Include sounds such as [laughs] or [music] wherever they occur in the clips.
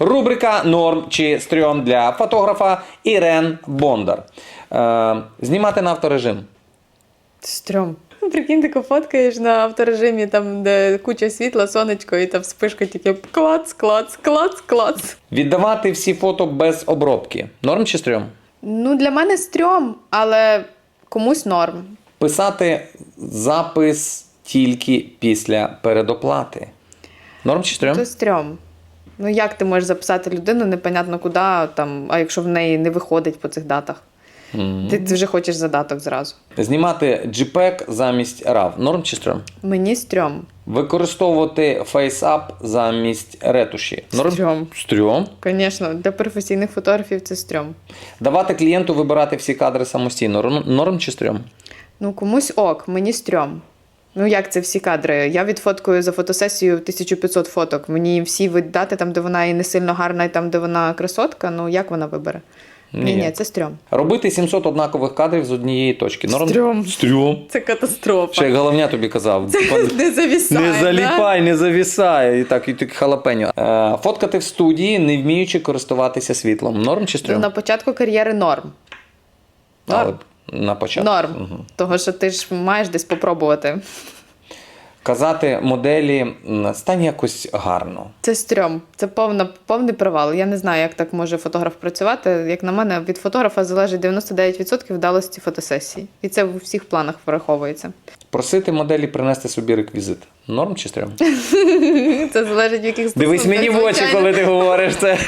Рубрика Норм чи стрьом для фотографа Ірен Бондар. Е, знімати на авторежим. Стрьом. Ну, Прикинь, ти фоткаєш на авторежимі, там, де куча світла, сонечко, і там вспишка тільки клац, клац, клац, клац. Віддавати всі фото без обробки. Норм чи стрьом? Ну, для мене стрьом, але комусь норм. Писати запис тільки після передоплати. Норм чи стрьом? То стрьом. Ну як ти можеш записати людину, непонятно куди, там, а якщо в неї не виходить по цих датах? Ти, ти вже хочеш задаток зразу. Знімати JPEG замість RAW. Норм чи стрьом? Мені стрьом. Використовувати FaceApp замість ретуші. Норм? Стрьом. Стрьом. Звісно, для професійних фотографів це стрьом. Давати клієнту вибирати всі кадри самостійно. Норм, норм чи стрьом? Ну, комусь ок, мені стрьом. Ну, як це всі кадри? Я відфоткую за фотосесію 1500 фоток. Мені всі віддати там, де вона і не сильно гарна, і там, де вона красотка. Ну, як вона вибере? Ні, Ні. це стрьом. Робити 700 однакових кадрів з однієї точки. Норм? Стрьом. Стрьом. Це катастрофа. Ще як головня тобі казав. Не завісає. Не да? заліпай, не завісай. І так, і так халапеньо. Е, фоткати в студії, не вміючи користуватися світлом. Норм чи Ну, стрьом? на початку кар'єри норм. Але Норм. На початку. Норм. Мгм. Того, що ти ж маєш десь попробувати. Казати моделі стань якось гарно. Це стрьом. Це повна, повний провал. Я не знаю, як так може фотограф працювати. Як на мене, від фотографа залежить 99% вдалості фотосесії. І це в усіх планах враховується. Просити моделі принести собі реквізит. Норм чи стрьом? [laughs] Це залежить в яких Дивись мені в очі, коли ти говориш це.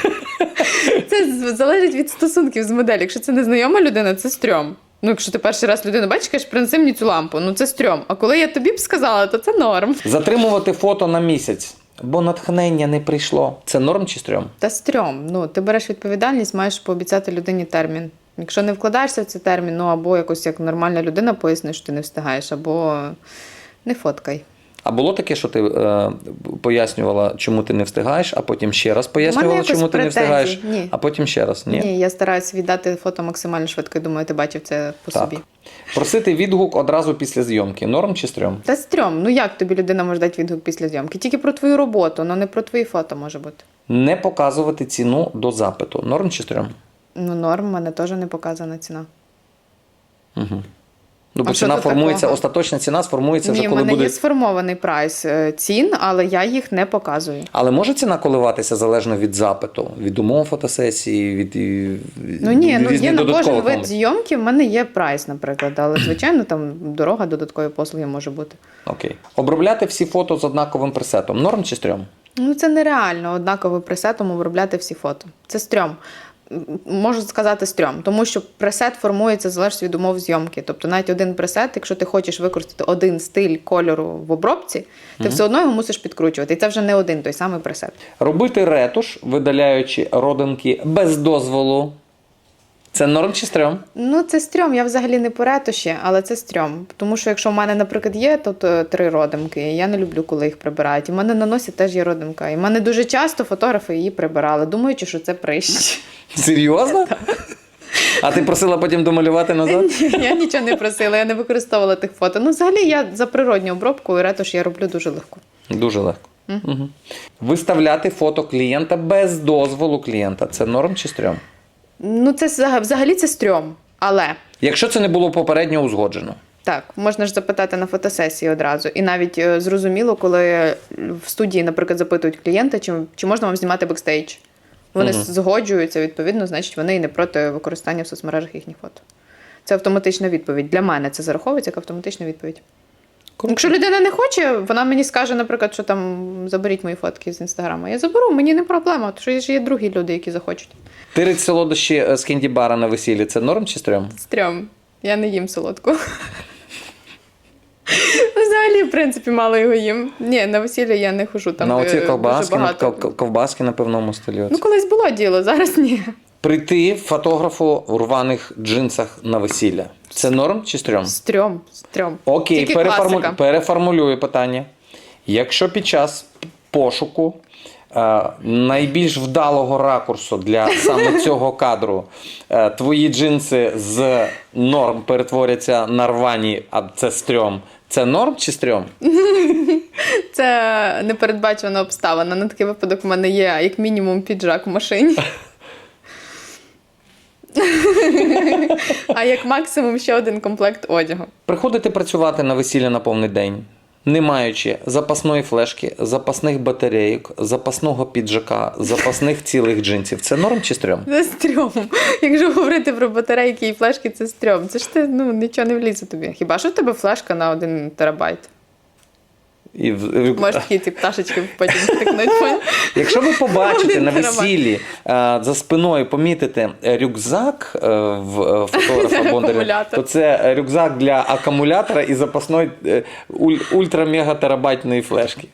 [laughs] Це залежить від стосунків з моделі. Якщо це незнайома людина, це стрьом. Ну, якщо ти перший раз людину бачиш, кажеш, принеси мені цю лампу, ну це стрьом. А коли я тобі б сказала, то це норм. Затримувати фото на місяць, бо натхнення не прийшло. Це норм чи стрьом? Та стрьом. Ну, ти береш відповідальність, маєш пообіцяти людині термін. Якщо не вкладаєшся в цей термін, ну або якось як нормальна людина поясниш, що ти не встигаєш, або не фоткай. А було таке, що ти е, пояснювала, чому ти не встигаєш, а потім ще раз пояснювала, чому ти не встигаєш, Ні. а потім ще раз. Ні? Ні, я стараюся віддати фото максимально швидко. Думаю, ти бачив це по Так. собі. Просити відгук одразу після зйомки. Норм чи стрьом? Та стрьом. Ну як тобі людина може дати відгук після зйомки? Тільки про твою роботу, але не про твої фото може бути. Не показувати ціну до запиту. Норм чи стрьом? Ну, норм, в мене теж не показана ціна. Угу. Ну, бо А ціна формується, такого? остаточна ціна сформується Ні, вже в коли мене буде. є сформований прайс е, цін, але я їх не показую. Але може ціна коливатися залежно від запиту, від умов фотосесії, від, Ну ні, ну є на кожен вид зйомки, в мене є прайс, наприклад, але звичайно там дорога додаткові послуги може бути. Окей. Обробляти всі фото з однаковим пресетом. Норм чи стрьом? Ну це нереально однаково пресетом обробляти всі фото. Це стрьом. Можу сказати стрьом, тому що пресет формується залежно від умов зйомки. Тобто навіть один пресет, якщо ти хочеш використати один стиль кольору в обробці, ти все одно його мусиш підкручувати. І це вже не один той самий пресет. Робити ретуш, видаляючи родинки без дозволу. Це норм чи стрьом? Ну, це стрьом. Я взагалі не по ретуші, але це стрьом. Тому що якщо в мене, наприклад, є тут три родимки, я не люблю, коли їх прибирають. І в мене на носі теж є родимка. І в мене дуже часто фотографи її прибирали, думаючи, що це прищ. Серйозно? [laughs] А ти просила потім домалювати назад? Я нічого не просила, я не використовувала тих фото. Ну, взагалі, я за природню обробку і ретуш я роблю дуже легко. Дуже легко. Угу. Виставляти фото клієнта без дозволу клієнта. Це норм чи стрьом? Ну, це взагалі це стрьом. Але Якщо це не було попередньо узгоджено. Так, можна ж запитати на фотосесії одразу. І навіть е, зрозуміло, коли в студії, наприклад, запитують клієнта, чи, чи можна вам знімати бекстейдж. Вони Мгм. згоджуються, відповідно, значить, вони і не проти використання в соцмережах їхніх фото. Це автоматична відповідь. Для мене це зараховується як автоматична відповідь. Якщо людина не хоче, вона мені скаже, наприклад, що там заберіть мої фотки з інстаграму. Я заберу, мені не проблема, тому що ж є другі люди, які захочуть. Тирить солодощі е, з кенді-бара на весіллі це норм чи стрьом? Стрьом. Я не їм солодку. [laughs] Взагалі, в принципі, мало його їм. Ні, на весілля я не хожу там. на оці ковбаски, на, багато. ков- ковбаски на певному столі. Ну, колись було діло, зараз ні. Прийти фотографу у рваних джинсах на весілля. Це норм чи стрьом? Стрьом, стрьом. Окей, Тільки переформу... класика. переформулюю питання. Якщо під час пошуку е, найбільш вдалого ракурсу для саме [laughs] цього кадру е, твої джинси з норм перетворяться на рвані, а це стрьом. Це норм чи стрьом? [laughs] Це непередбачувана обставина. На такий випадок в мене є як мінімум піджак в машині. [laughs] А як максимум ще один комплект одягу. Приходити працювати на весілля на повний день, не маючи запасної флешки, запасних батарейок, запасного піджака, запасних цілих джинсів. Це норм чи стрьом? Це стрьом. Якщо говорити про батарейки і флешки, це стрьом. Це ж ти ну, нічого не влізе тобі. Хіба що в тебе флешка на один терабайт? І в- Можеш такі ці пташечки потім стикнуть. Якщо ви побачите на весіллі е, за спиною помітите рюкзак е, в е, фотографа [laughs] Бондаря, то це рюкзак для акумулятора і запасної е, ультра-мега терабайтної флешки.